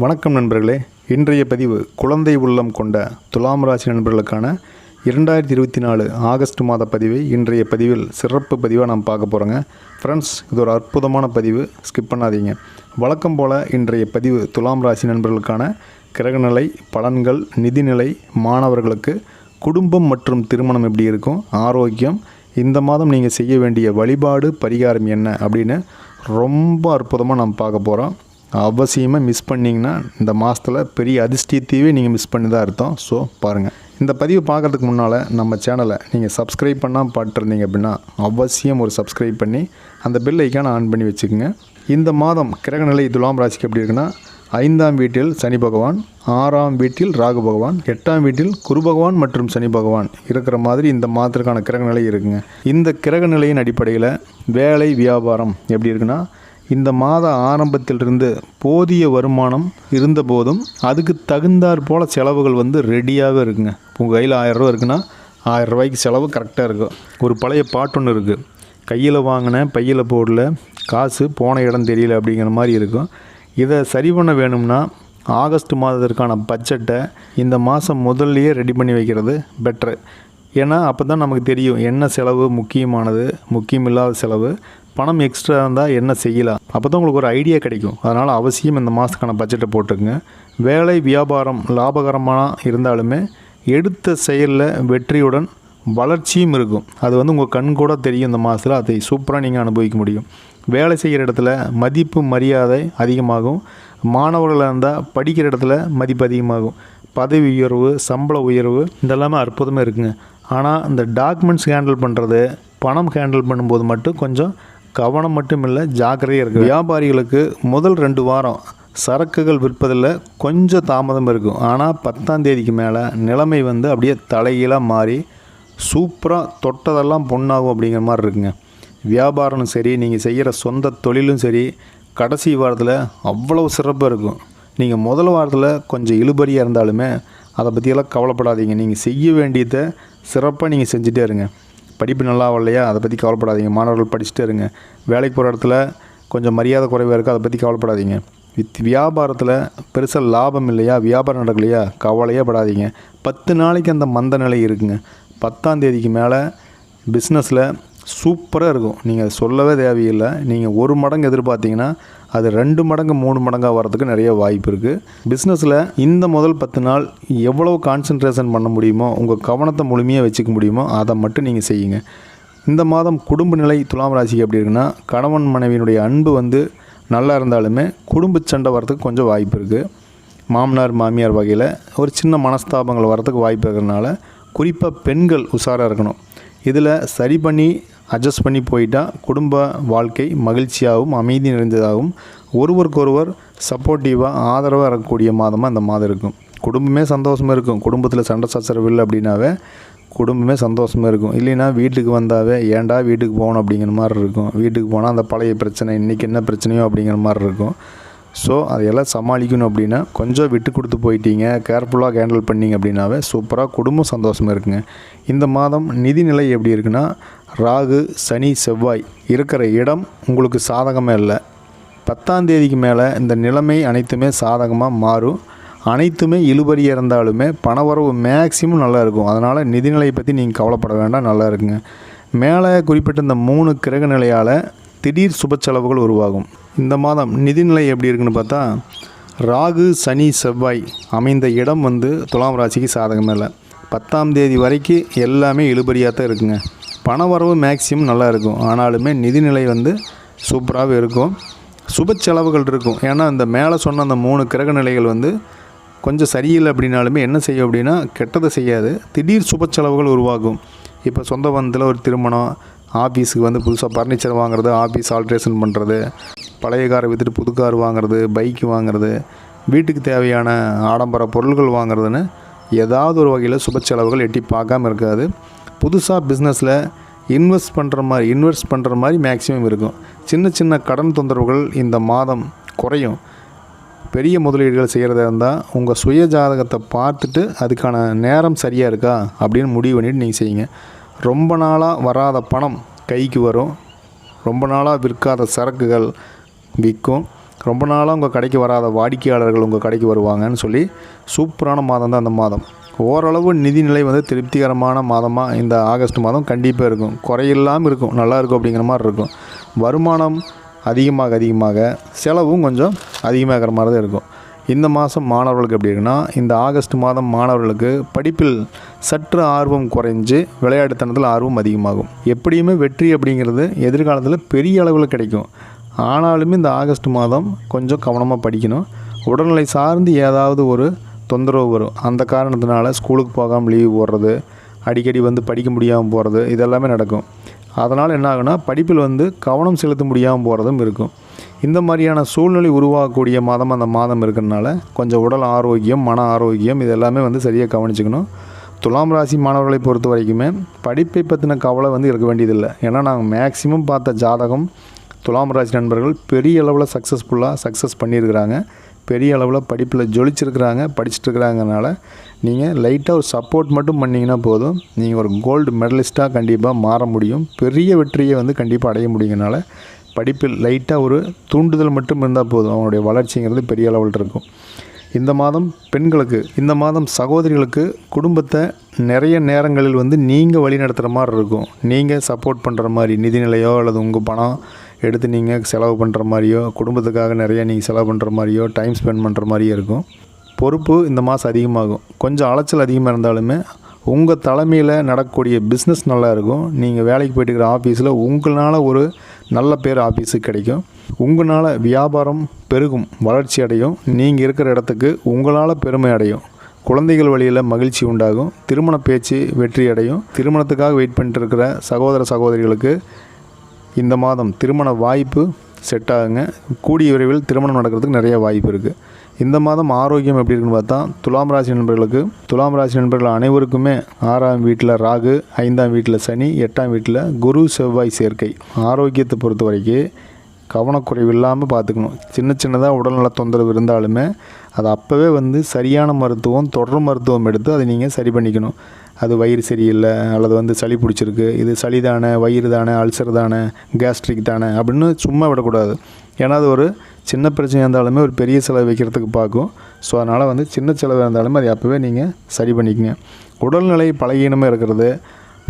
வணக்கம் நண்பர்களே. இன்றைய பதிவு குழந்தை உள்ளம் கொண்ட துலாம் ராசி நண்பர்களுக்கான இரண்டாயிரத்தி இருபத்தி நாலு ஆகஸ்ட் மாத பதிவை இன்றைய பதிவில் சிறப்பு பதிவாக நாம் பார்க்க போகிறோங்க ஃப்ரெண்ட்ஸ் இது ஒரு அற்புதமான பதிவு. ஸ்கிப் பண்ணாதீங்க. வழக்கம் போல் இன்றைய பதிவு துலாம் ராசி நண்பர்களுக்கான கிரகநிலை பலன்கள் நிதிநிலை மாணவர்களுக்கு குடும்பம் மற்றும் திருமணம் எப்படி இருக்கும் ஆரோக்கியம் இந்த மாதம் நீங்கள் செய்ய வேண்டிய வழிபாடு பரிகாரம் என்ன அப்படின்னு ரொம்ப அற்புதமாக நாம் பார்க்க போகிறோம் அவசியமாக மிஸ் பண்ணிங்கன்னா இந்த மாதத்தில் பெரிய அதிர்ஷ்டத்தையே நீங்கள் மிஸ் பண்ணி தான் அர்த்தம். ஸோ பாருங்கள் இந்த பதிவு பார்க்கறதுக்கு முன்னால் நம்ம சேனலை நீங்கள் சப்ஸ்கிரைப் பண்ணால் பார்த்துருந்தீங்க அப்படின்னா அவசியம் ஒரு சப்ஸ்கிரைப் பண்ணி அந்த பெல் ஐக்கான ஆன் பண்ணி வச்சுக்கோங்க. இந்த மாதம் கிரகநிலை துலாம் ராசிக்கு எப்படி இருக்குன்னா ஐந்தாம் வீட்டில் சனி பகவான் ஆறாம் வீட்டில் ராகு பகவான் எட்டாம் வீட்டில் குரு பகவான் மற்றும் சனி பகவான் இருக்கிற மாதிரி இந்த மாதத்திற்கான கிரகநிலை இருக்குங்க. இந்த கிரகநிலையின் அடிப்படையில் வேலை வியாபாரம் எப்படி இருக்குன்னா இந்த மாத ஆரம்பத்திலிருந்து போதிய வருமானம் இருந்தபோதும் அதுக்கு தகுந்தாற் போல் செலவுகள் வந்து ரெடியாகவே இருக்குங்க. உங்கள் கையில் ஆயிரரூவா இருக்குன்னா ஆயர்ரூவாய்க்கு செலவு கரெக்டாக இருக்கும் ஒரு பழைய பாட்டு ஒன்று இருக்குது கையில் வாங்கினேன் பையில் போடல காசு போன இடம் தெரியல அப்படிங்கிற மாதிரி இருக்கும். இதை சரி பண்ண வேணும்னா ஆகஸ்ட் மாதத்திற்கான பட்ஜெட்டை இந்த மாதம் முதல்லையே ரெடி பண்ணி வைக்கிறது பெட்ரு ஏன்னா அப்போ தான் நமக்கு தெரியும் என்ன செலவு முக்கியமானது முக்கியமில்லாத செலவு பணம் எக்ஸ்ட்ரா இருந்தால் என்ன செய்யலாம்? அப்போ தான் உங்களுக்கு ஒரு ஐடியா கிடைக்கும். அதனால் அவசியம் இந்த மாதத்துக்கான பட்ஜெட்டை போட்டுருங்க வேலை வியாபாரம் லாபகரமாக இருந்தாலுமே எடுத்த செயலில் வெற்றியுடன் வளர்ச்சியும் இருக்கும். அது வந்து உங்கள் கண் கூட தெரியும் இந்த மாதத்தில் அதை சூப்பராக நீங்கள் அனுபவிக்க முடியும். வேலை செய்கிற இடத்துல மதிப்பு மரியாதை அதிகமாகும். மாணவர்களாக இருந்தால் படிக்கிற இடத்துல மதிப்பு அதிகமாகும். பதவி உயர்வு சம்பள உயர்வு இதெல்லாமே அற்புதமாக இருக்குங்க. ஆனால் இந்த டாக்குமெண்ட்ஸ் ஹேண்டில் பண்ணுறது பணம் ஹேண்டில் பண்ணும்போது மட்டும் கொஞ்சம் கவனம் மட்டும் இல்லை ஜாக்கிரதையாக இருக்குது வியாபாரிகளுக்கு முதல் ரெண்டு வாரம் சரக்குகள் விற்பதில் கொஞ்சம் தாமதம் இருக்கும். ஆனால் பத்தாம் தேதிக்கு மேலே நிலைமை வந்து அப்படியே தலைகீழாக மாறி சூப்பராக தொட்டதெல்லாம் பொண்ணாகும் அப்படிங்கிற மாதிரி இருக்குங்க. வியாபாரமும் சரி நீங்கள் செய்கிற சொந்த தொழிலும் சரி கடைசி வாரத்தில் அவ்வளவு சிறப்பாக இருக்கும். நீங்கள் முதல் வாரத்தில் கொஞ்சம் இழுபறியாக இருந்தாலுமே அதை பற்றியெல்லாம் கவலைப்படாதீங்க. நீங்கள் செய்ய வேண்டியதை சிறப்பாக நீங்கள் செஞ்சுட்டே இருங்க. படிப்பு நல்லா வரலையா? அதை பற்றி கவலைப்படாதீங்க. மாணவர்கள் படிச்சுட்டே இருங்க. வேலைக்கு போகிற இடத்துல கொஞ்சம் மரியாதை குறைவாக இருக்குது அதை பற்றி கவலைப்படாதீங்க. வித் வியாபாரத்தில் பெருசாக லாபம் இல்லையா? வியாபாரம் நடக்கலையா? கவலையே படாதீங்க. பத்து நாளைக்கு அந்த மந்த நிலை இருக்குங்க. பத்தாம் தேதிக்கு மேலே பிஸ்னஸில் சூப்பராக இருக்கும். நீங்கள் சொல்லவே தேவையில்லை. நீங்கள் ஒரு மடங்கு எதிர்பார்த்தீங்கன்னா அது ரெண்டு மடங்கு மூணு மடங்காக வரதுக்கு நிறைய வாய்ப்பு இருக்குது பிஸ்னஸில் இந்த முதல் பத்து நாள் எவ்வளோ கான்சன்ட்ரேஷன் பண்ண முடியுமோ உங்கள் கவனத்தை முழுமையாக வச்சுக்க முடியுமோ அதை மட்டும் நீங்கள் செய்யுங்க. இந்த மாதம் குடும்ப நிலை துலாம் ராசிக்கு எப்படி இருக்குன்னா கணவன் மனைவியினுடைய அன்பு வந்து நல்லா இருந்தாலுமே குடும்ப சண்டை வரதுக்கு கொஞ்சம் வாய்ப்பு இருக்குது மாமனார் மாமியார் வகையில் ஒரு சின்ன மனஸ்தாபங்கள் வரதுக்கு வாய்ப்பு இருக்கிறதுனால குறிப்பாக பெண்கள் உஷாராக இருக்கணும். இதில் சரி பண்ணி அட்ஜஸ்ட் பண்ணி போயிட்டால் குடும்ப வாழ்க்கை மகிழ்ச்சியாகவும் அமைதி நிறைந்ததாகவும் ஒருவருக்கொருவர் சப்போர்ட்டிவாக ஆதரவாக இருக்கக்கூடிய மாதமாக இந்த மாதம் இருக்கும். குடும்பமே சந்தோஷமாக இருக்கும். குடும்பத்தில் சண்டை சச்சரவு இல்லை அப்படின்னாவே குடும்பமே சந்தோஷமாக இருக்கும். இல்லைன்னா வீட்டுக்கு வந்தாவே ஏன்டா வீட்டுக்கு போகணும் அப்படிங்கிற மாதிரி இருக்கும். வீட்டுக்கு போனால் அந்த பழைய பிரச்சனை இன்றைக்கி என்ன பிரச்சனையோ அப்படிங்கிற மாதிரி இருக்கும். ஸோ அதையெல்லாம் சமாளிக்கணும் அப்படின்னா கொஞ்சம் விட்டு கொடுத்து போயிட்டீங்க கேர்ஃபுல்லாக ஹேண்டில் பண்ணீங்க அப்படின்னாவே சூப்பராக குடும்பம் சந்தோஷமாக இருக்குங்க. இந்த மாதம் நிதிநிலை எப்படி இருக்குன்னா ராகு சனி செவ்வாய் இருக்கிற இடம் உங்களுக்கு சாதகமாக இல்லை பத்தாம் தேதிக்கு மேலே இந்த நிலைமை அனைத்துமே சாதகமாக மாறும். அனைத்துமே இழுபறியாக இருந்தாலுமே பணவரவு மேக்சிமம் நல்லா இருக்கும். அதனால் நிதிநிலையை பற்றி நீங்கள் கவலைப்பட வேண்டாம் நல்லா இருக்குங்க. மேலே குறிப்பிட்ட இந்த மூணு கிரக நிலையால் திடீர் சுப செலவுகள் உருவாகும். இந்த மாதம் நிதிநிலை எப்படி இருக்குன்னு பார்த்தா ராகு சனி செவ்வாய் அமைந்த இடம் வந்து துலாம் ராசிக்கு சாதகம் இல்லை. பத்தாம் தேதி வரைக்கும் எல்லாமே இழுபறியாக தான் இருக்குங்க. பண வரவு மேக்சிமம் நல்லா இருக்கும். ஆனாலுமே நிதிநிலை வந்து சூப்பராகவே இருக்கும். சுப செலவுகள் இருக்கும். ஏன்னா இந்த மேலே சொன்ன அந்த மூணு கிரக நிலைகள் வந்து கொஞ்சம் சரியில்லை அப்படின்னாலுமே என்ன செய்யும் அப்படின்னா கெட்டதை செய்யாது. திடீர் சுப செலவுகள் உருவாகும். இப்போ சொந்த பந்தத்தில் ஒரு திருமணம் ஆஃபீஸுக்கு வந்து புதுசாக ஃபர்னிச்சர் வாங்குறது ஆஃபீஸ் ஆல்ட்ரேஷன் பண்ணுறது பழைய காரை விற்றுட்டு புது கார் வாங்குறது பைக் வாங்குறது வீட்டுக்கு தேவையான ஆடம்பர பொருள்கள் வாங்குறதுன்னு ஏதாவது ஒரு வகையில் சுப செலவுகள் எட்டி பார்க்காம இருக்காது. புதுசாக பிஸ்னஸில் இன்வெஸ்ட் பண்ணுற மாதிரி இன்வெஸ்ட் பண்ணுற மாதிரி மேக்ஸிமம் இருக்கும். சின்ன சின்ன கடன் தொந்தரவுகள் இந்த மாதம் குறையும். பெரிய முதலீடுகள் செய்கிறதா இருந்தால் உங்கள் சுய ஜாதகத்தை பார்த்துட்டு அதுக்கான நேரம் சரியாக இருக்கா அப்படின்னு முடிவு பண்ணிவிட்டு நீங்கள் செய்யுங்க. ரொம்ப நாளாக வராத பணம் கைக்கு வரும். ரொம்ப நாளாக விற்காத சரக்குகள் விற்கும். ரொம்ப நாளாக உங்கள் கடைக்கு வராத வாடிக்கையாளர்கள் உங்கள் கடைக்கு வருவாங்கன்னு சொல்லி சூப்பரான மாதம் தான் அந்த மாதம். ஓரளவு நிதிநிலை வந்து திருப்திகரமான மாதமாக இந்த ஆகஸ்ட் மாதம் கண்டிப்பாக இருக்கும். குறையில்லாமல் இருக்கும். நல்லா இருக்கும் அப்படிங்கிற மாதிரி இருக்கும். வருமானம் அதிகமாக அதிகமாக செலவும் கொஞ்சம் அதிகமாகிற மாதிரி தான் இருக்கும். இந்த மாதம் மாணவர்களுக்கு எப்படி இருக்குன்னா இந்த ஆகஸ்ட் மாதம் மாணவர்களுக்கு படிப்பில் சற்று ஆர்வம் குறைஞ்சு விளையாட்டுத்தனத்தில் ஆர்வம் அதிகமாகும். எப்படியுமே வெற்றி அப்படிங்கிறது எதிர்காலத்தில் பெரிய அளவில் கிடைக்கும். ஆனாலுமே இந்த ஆகஸ்ட் மாதம் கொஞ்சம் கவனமாக படிக்கணும். உடல்நிலை சார்ந்து ஏதாவது ஒரு தொந்தரவு வரும். அந்த காரணத்தினால ஸ்கூலுக்கு போகாமல் லீவ் போடுறது அடிக்கடி வந்து படிக்க முடியாமல் போகிறது இதெல்லாமே நடக்கும். அதனால் என்ன ஆகுனா படிப்பில் வந்து கவனம் செலுத்த முடியாமல் போகிறதும் இருக்கும். இந்த மாதிரியான சூழ்நிலை உருவாகக்கூடிய மாதம் அந்த மாதம் இருக்கிறதுனால கொஞ்சம் உடல் ஆரோக்கியம் மன ஆரோக்கியம் இது எல்லாமே வந்து சரியாக கவனிச்சுக்கணும். துலாம் ராசி மாணவர்களை பொறுத்த வரைக்குமே படிப்பை பற்றின கவலை வந்து இருக்க வேண்டியதில்லை. ஏன்னா நாங்கள் மேக்ஸிமம் பார்த்த ஜாதகம் துலாம் ராசி நண்பர்கள் பெரிய அளவில் சக்ஸஸ்ஃபுல்லாக சக்ஸஸ் பண்ணியிருக்கிறாங்க. பெரிய அளவில் படிப்பில் ஜொலிச்சிருக்கிறாங்க படிச்சுட்ருக்கிறாங்கனால நீங்கள் லைட்டாக ஒரு சப்போர்ட் மட்டும் பண்ணிங்கன்னா போதும். நீங்கள் ஒரு கோல்டு மெடலிஸ்ட்டாக கண்டிப்பாக மாற முடியும். பெரிய வெற்றியை வந்து கண்டிப்பாக அடைய முடியுங்கனால படிப்பில் லைட்டாக ஒரு தூண்டுதல் மட்டும் இருந்தால் போதும். அவனுடைய வளர்ச்சிங்கிறது பெரிய அளவில் இருக்கும். இந்த மாதம் பெண்களுக்கு இந்த மாதம் சகோதரிகளுக்கு குடும்பத்தை நிறைய நேரங்களில் வந்து நீங்கள் வழி நடத்துகிற மாதிரி இருக்கும். நீங்கள் சப்போர்ட் பண்ணுற மாதிரி நிதிநிலையோ அல்லது உங்கள் பணம் எடுத்து நீங்கள் செலவு பண்ணுற மாதிரியோ குடும்பத்துக்காக நிறைய நீங்கள் செலவு பண்ணுற மாதிரியோ டைம் ஸ்பெண்ட் பண்ணுற மாதிரியோ இருக்கும். பொறுப்பு இந்த மாதம் அதிகமாகும். கொஞ்சம் அலைச்சல் அதிகமாக இருந்தாலுமே உங்கள் தலைமையில் நடக்கக்கூடிய பிஸ்னஸ் நல்லாயிருக்கும் நீங்கள் வேலைக்கு போயிட்டு இருக்கிற ஆஃபீஸில் உங்களால் ஒரு நல்ல பேர் ஆஃபீஸுக்கு கிடைக்கும். உங்களால் வியாபாரம் பெருகும் வளர்ச்சி அடையும். நீங்கள் இருக்கிற இடத்துக்கு உங்களால் பெருமை அடையும். குழந்தைகள் வழியில் மகிழ்ச்சி உண்டாகும். திருமண பேச்சு வெற்றி அடையும். திருமணத்துக்காக வெயிட் பண்ணிட்டு இருக்கிற சகோதர சகோதரிகளுக்கு இந்த மாதம் திருமண வாய்ப்பு செட் ஆகுங்க. கூடிய விரைவில் திருமணம் நடக்கிறதுக்கு நிறைய வாய்ப்பு இருக்குது இந்த மாதம் ஆரோக்கியம் எப்படி இருக்குன்னு பார்த்தா துலாம் ராசி நண்பர்களுக்கு துலாம் ராசி நண்பர்கள் அனைவருக்குமே ஆறாம் வீட்டில் ராகு ஐந்தாம் வீட்டில் சனி எட்டாம் வீட்டில் குரு செவ்வாய் சேர்க்கை. ஆரோக்கியத்தை பொறுத்த வரைக்கும் கவனக்குறைவு இல்லாமல் பார்த்துக்கணும். சின்ன சின்னதாக உடல்நல தொந்தரவு இருந்தாலுமே அது அப்போவே வந்து சரியான மருத்துவம் தொடர் மருத்துவம் எடுத்து அதை நீங்கள் சரி பண்ணிக்கணும். அது வயிறு சரியில்லை அல்லது வந்து சளி பிடிச்சிருக்கு இது சளி தானே வயிறு தானே அல்சர் தானே கேஸ்ட்ரிக் தானே அப்படின்னு சும்மா விடக்கூடாது. ஏன்னா அது ஒரு சின்ன பிரச்சனையாக இருந்தாலுமே ஒரு பெரிய செலவு வைக்கிறதுக்கு பார்க்கும். ஸோ அதனால் வந்து சின்ன செலவு இருந்தாலுமே அதை அப்போவே நீங்கள் சரி பண்ணிக்கங்க. உடல்நிலை பலகீனமாக இருக்கிறது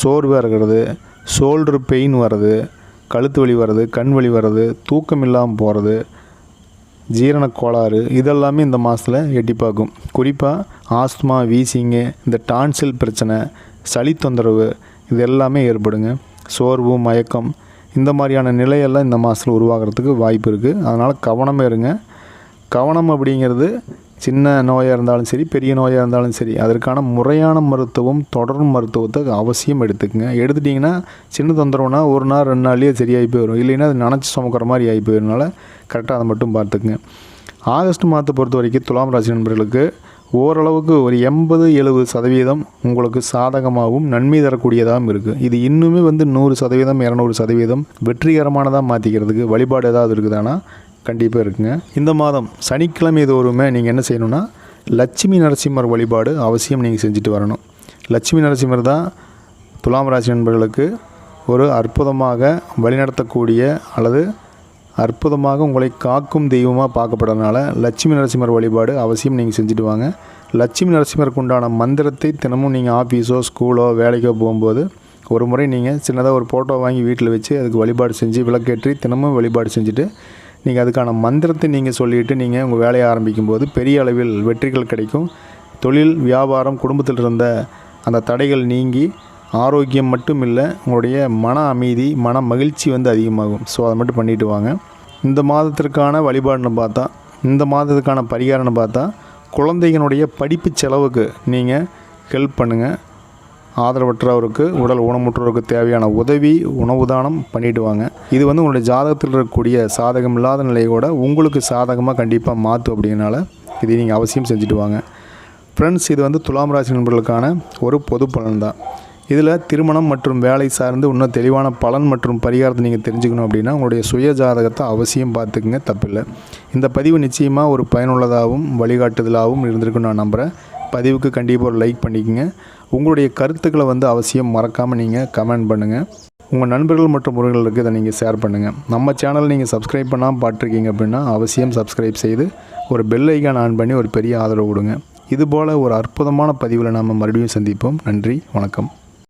சோர்வாக இருக்கிறது ஷோல்டர் பெயின் வர்றது கழுத்து வலி வர்றது கண் வலி வர்றது தூக்கம் இல்லாமல் போகிறது ஜீரண கோளாறு இதெல்லாமே இந்த மாதத்தில் எட்டி பார்க்கும். குறிப்பாக ஆஸ்துமா வீசிங்கு இந்த டான்சில் பிரச்சனை சளி தொந்தரவு இது எல்லாமே ஏற்படுங்க. சோர்வு மயக்கம் இந்த மாதிரியான நிலையெல்லாம் இந்த மாதத்தில் உருவாகிறதுக்கு வாய்ப்பு இருக்குது அதனால் கவனமாக இருங்க. கவனம் அப்படிங்கிறது சின்ன நோயாக இருந்தாலும் சரி பெரிய நோயாக இருந்தாலும் சரி அதற்கான முறையான மருத்துவம் தொடர் மருத்துவத்தை அவசியம் எடுத்துக்கங்க. எடுத்துட்டிங்கன்னா சின்ன தொந்தரவுனா ஒரு நாள் ரெண்டு நாள்லேயே சரியாகி போயிடும் இல்லைன்னா அது நினச்சி சுமக்கிற மாதிரி ஆகி போயிடுறனால கரெக்டாக அதை மட்டும் பார்த்துக்குங்க. ஆகஸ்ட் மாதத்தை பொறுத்த வரைக்கும் துலாம் ராசி நண்பர்களுக்கு ஓரளவுக்கு ஒரு எண்பது எழுபது சதவீதம் உங்களுக்கு சாதகமாகவும் நன்மை தரக்கூடியதாகவும் இருக்குது இது இன்னுமே வந்து நூறு சதவீதம் இரநூறு சதவீதம் வெற்றிகரமானதாக மாற்றிக்கிறதுக்கு வழிபாடு ஏதாவது இருக்குதானா? கண்டிப்பாக இருக்குங்க. இந்த மாதம் சனிக்கிழமை தோறுமே நீங்கள் என்ன செய்யணும்னா லட்சுமி நரசிம்மர் வழிபாடு அவசியம் நீங்கள் செஞ்சுட்டு வரணும். லட்சுமி நரசிம்மர் தான் துலாம் ராசி நண்பர்களுக்கு ஒரு அற்புதமாக வழிநடத்தக்கூடிய அல்லது அற்புதமாக உங்களை காக்கும் தெய்வமாக பார்க்கப்படுறதுனால லட்சுமி நரசிம்மர் வழிபாடு அவசியம் நீங்கள் செஞ்சுட்டு வாங்க. லட்சுமி நரசிம்மருக்கு உண்டான மந்திரத்தை தினமும் நீங்கள் ஆஃபீஸோ ஸ்கூலோ வேலைக்கோ போகும்போது ஒரு முறை நீங்கள் சின்னதாக ஒரு ஃபோட்டோ வாங்கி வீட்டில் வச்சு அதுக்கு வழிபாடு செஞ்சு விளக்கேற்றி தினமும் வழிபாடு செஞ்சுட்டு நீங்கள் அதுக்கான மந்திரத்தை நீங்கள் சொல்லிவிட்டு நீங்கள் உங்கள் வேலையை ஆரம்பிக்கும் போது பெரிய அளவில் வெற்றிகள் கிடைக்கும். தொழில் வியாபாரம் குடும்பத்தில் இருந்த அந்த தடைகள் நீங்கி ஆரோக்கியம் மட்டும் இல்லை உங்களுடைய மன அமைதி மன மகிழ்ச்சி வந்து அதிகமாகும். ஸோ அதை மட்டும் பண்ணிட்டு வாங்க. இந்த மாதத்திற்கான வழிபாடுன்னு பார்த்தா இந்த மாதத்துக்கான பரிகாரம்னு பார்த்தா குழந்தைகளுடைய படிப்பு செலவுக்கு நீங்கள் ஹெல்ப் பண்ணுங்கள் ஆதரவற்றவருக்கு உடல் ஊனமுற்றோருக்கு தேவையான உதவி உணவு தானம் பண்ணிடுவாங்க இது வந்து உங்களுடைய ஜாதகத்தில் இருக்கக்கூடிய சாதகம் இல்லாத நிலையோட உங்களுக்கு சாதகமாக கண்டிப்பாக மாற்றும் அப்படிங்கிறனால இதை நீங்கள் அவசியம் செஞ்சுட்டு வாங்க. ஃப்ரெண்ட்ஸ் இது வந்து துலாம் ராசி நண்பர்களுக்கான ஒரு பொது பலன் தான் இதில் திருமணம் மற்றும் வேலை சார்ந்து இன்னும் தெளிவான பலன் மற்றும் பரிகாரத்தை நீங்கள் தெரிஞ்சுக்கணும் அப்படின்னா உங்களுடைய சுய ஜாதகத்தை அவசியம் பார்த்துக்குங்க தப்பில்லை. இந்த பதிவு நிச்சயமாக ஒரு பயனுள்ளதாகவும் வழிகாட்டுதலாகவும் இருந்திருக்குன்னு நான் நம்புகிறேன் பதிவுக்கு கண்டிப்பாக ஒரு லைக் பண்ணிக்கோங்க. உங்களுடைய கருத்துக்களை வந்து அவசியம் மறக்காமல் நீங்கள் கமெண்ட் பண்ணுங்கள் உங்கள் நண்பர்கள் மற்றும் உறவுகளுக்கு இதை நீங்கள் ஷேர் பண்ணுங்கள் நம்ம சேனல் நீங்கள் சப்ஸ்கிரைப் பண்ணாமல் பார்த்துருக்கீங்க அப்படின்னா அவசியம் சப்ஸ்கிரைப் செய்து ஒரு பெல் ஐக்கான் ஆன் பண்ணி ஒரு பெரிய ஆதரவு கொடுங்க. இதுபோல் ஒரு அற்புதமான பதிவில் நாம் மறுபடியும் சந்திப்போம். நன்றி வணக்கம்.